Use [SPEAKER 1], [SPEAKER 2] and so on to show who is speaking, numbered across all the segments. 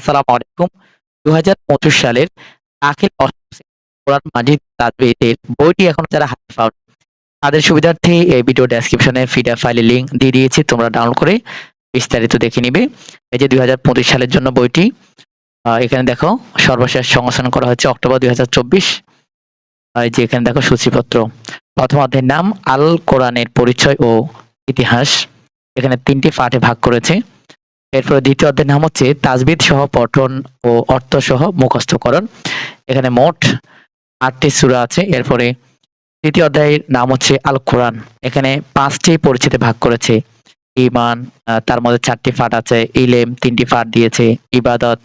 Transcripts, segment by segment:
[SPEAKER 1] আসসালামু আলাইকুম। দু হাজার পঁচিশ সালের দাখিল কোরআন মাজিদ তাজবিদের বইটি এখন যারা হাতে পাও তাদের সুবিধার্থে এই ভিডিও ডেসক্রিপশনে ফিডা ফাইলের লিংক দিয়ে দিয়েছি, তোমরা ডাউনলোড করে বিস্তারিত দেখে নিবে। এই যে দুই হাজার পঁচিশ সালের জন্য বইটি এখানে দেখো, সর্বশেষ সংশোধন করা হচ্ছে অক্টোবর দুই এই যে এখানে দেখো সূচিপত্র, প্রথম অধ্যায়ের নাম আল কোরআনের পরিচয় ও ইতিহাস। এখানে তিনটি পাঠে ভাগ করেছে। এরপরে দ্বিতীয় অধ্যায়ের নাম হচ্ছে তাজবিদ সহ পঠন ও অর্থ সহ মুখস্থকরণ। এখানে মোট আটটি সূরা আছে। এরপরে তৃতীয় অধ্যায়ের নাম হচ্ছে আল কোরআন এখানে পাঁচটি পরিচিতি ভাগ করেছে। ইমান তার মধ্যে চারটি ফাট আছে। ইলেম তিনটি ফাট দিয়েছে। ইবাদত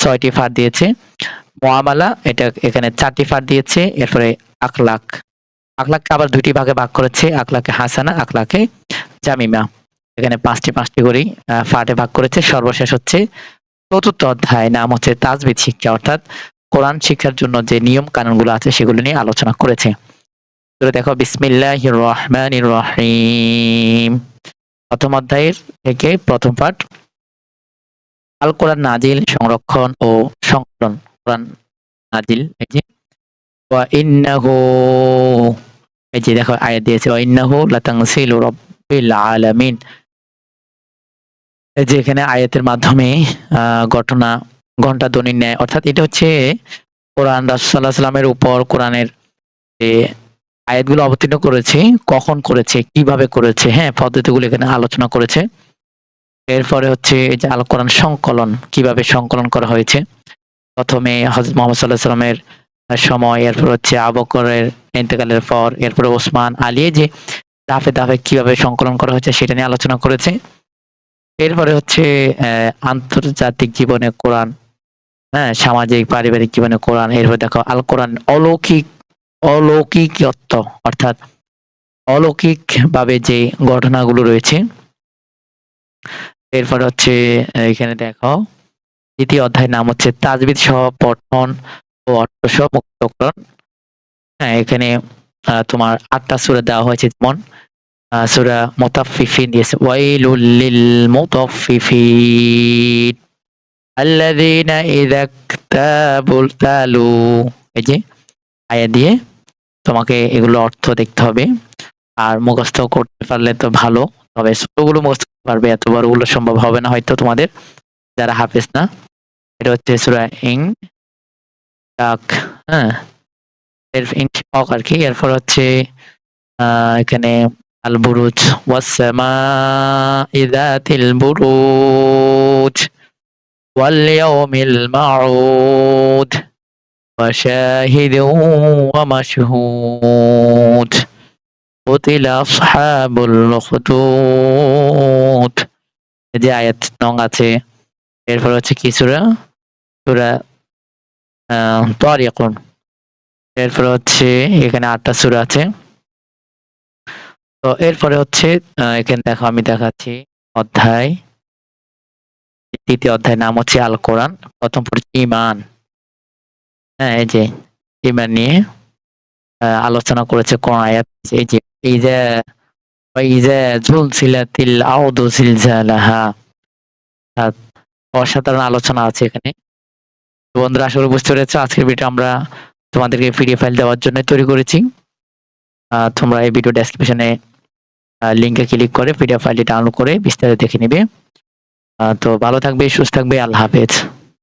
[SPEAKER 1] ছয়টি ফাট দিয়েছে। মোয়ামালা এটা এখানে চারটি ফাট দিয়েছে। এরপরে আখলাক। আখলাককে আবার দুটি ভাগে ভাগ করেছে। আখলাকে হাসানা, আখলাকে জামিমা। এখানে পাঁচটি পাঁচটি আহ, ফাটে ভাগ করেছে। সর্বশেষ হচ্ছে চতুর্থ অধ্যায়। নাম হচ্ছে তাজবিদ শিক্ষা অর্থাৎ কোরআন শিক্ষার জন্য যে নিয়ম কানুনগুলো আছে সেগুলো নিয়ে আলোচনা করেছে। দেখো বিসমিল্লাহ রহমান রহিম। প্রথম অধ্যায়ের থেকে প্রথম পাঠ আল কোরআন নাজিল সংরক্ষণ ও সংকলন। কোরআন নাজিল এই যে। ইন্নাহু এই যে দেখো আয়াত দিয়েছে ইন্নাহু লাতানসিলু রাব্বিল আলামিন। যে এখানে আয়াতের মাধ্যমে ঘটনা, ঘণ্টা ধ্বনির ন্যায় অর্থাৎ এটা হচ্ছে কোরআন রাসূলুল্লাহ সাল্লামের উপর কোরআনের যে আয়াতগুলো অবতীর্ণ করেছে, কখন করেছে, কীভাবে করেছে হ্যাঁ পদ্ধতিগুলো এখানে আলোচনা করেছে। এরপরে হচ্ছে এই যে আল কোরআন সংকলন, কীভাবে সংকলন করা হয়েছে। প্রথমে হজরত মোহাম্মদ সাল্লাহ সাল্লামের সময়, এরপর হচ্ছে আবকরের ইন্তেকালের পর, এরপরে ওসমান আলী, এই যে ধাপে ধাপে কীভাবে সংকলন করা হয়েছে, সেটা নিয়ে আলোচনা করেছে। এরপরে হচ্ছে আন্তর্জাতিক জীবনে কোরআন হ্যাঁ সামাজিক, পারিবারিক জীবনে কোরআন, এরপর দেখো, আল কোরআন অলৌকিক, অলৌকিকত্ব, অর্থাৎ অলৌকিক ভাবে যে ঘটনাগুলো রয়েছে। এরপর হচ্ছে, এখানে দেখো, দ্বিতীয় অধ্যায়ের নাম হচ্ছে তাজবিদ সহ পঠন ও অর্থ সহ মুক্তকরণ। হ্যাঁ এখানে তোমার আটটা সূরা দেওয়া হয়েছে যেমন সূরা মুতাফফিফিন দিয়েছে। ওয়াইলুল লিল মুতাফফিফিন আল্লাযীনা ইযা ইকতাবুল তালু এই যে আয়া দিয়ে তোমাকে এগুলো অর্থ দেখতে হবে। আর মুখস্থ করতে পারলে তো ভালো, তবে ছোটগুলো মুখস্থ করতে পারবে, এত বড়গুলো সম্ভব হবে না হয়তো তোমাদের, যারা হাফেজ না। এটা হচ্ছে সূরা ইং ডাক হ্যাঁ। এর ইনশাআল্লাহ আর কি। এরপর হচ্ছে এখানে আল বুরুজ ওয়াসসামা ইযাতিল বুরুজ ওয়াল ইয়াউমিল মাউদ وشاهد ومشهود قتل أصحاب الأخدود এই যে আয়াত নং আছে এরপর হচ্ছে কি সূরা সূরা আহ, তারিকুন এরপর হচ্ছে এখানে আটটা সূরা আছে তো এরপরে হচ্ছে এখানে দেখো আমি দেখাচ্ছি অধ্যায়। তৃতীয় অধ্যায় নাম হচ্ছে আল কোরআন প্রথম পড়ছে ইমান হ্যাঁ এই যে ইমান নিয়ে আলোচনা করেছে কোন আয়াত? এই যে এই যে ওয়াইজা জুলসিলাতিল আউদু অসাধারণ আলোচনা আছে এখানে। বন্ধুরা করি বুঝতে পেরেছ, আজকের ভিডিও আমরা তোমাদেরকে পিডিএফ ফাইল দেওয়ার জন্য তৈরি করেছি। তোমরা এই ভিডিও ডেসক্রিপশনে লিংকে ক্লিক করে পিডিএফ ফাইলটি ডাউনলোড করে বিস্তারিত দেখে নিবে। তো ভালো থাকবে, সুস্থ থাকবে, আল্লাহ হাফেজ।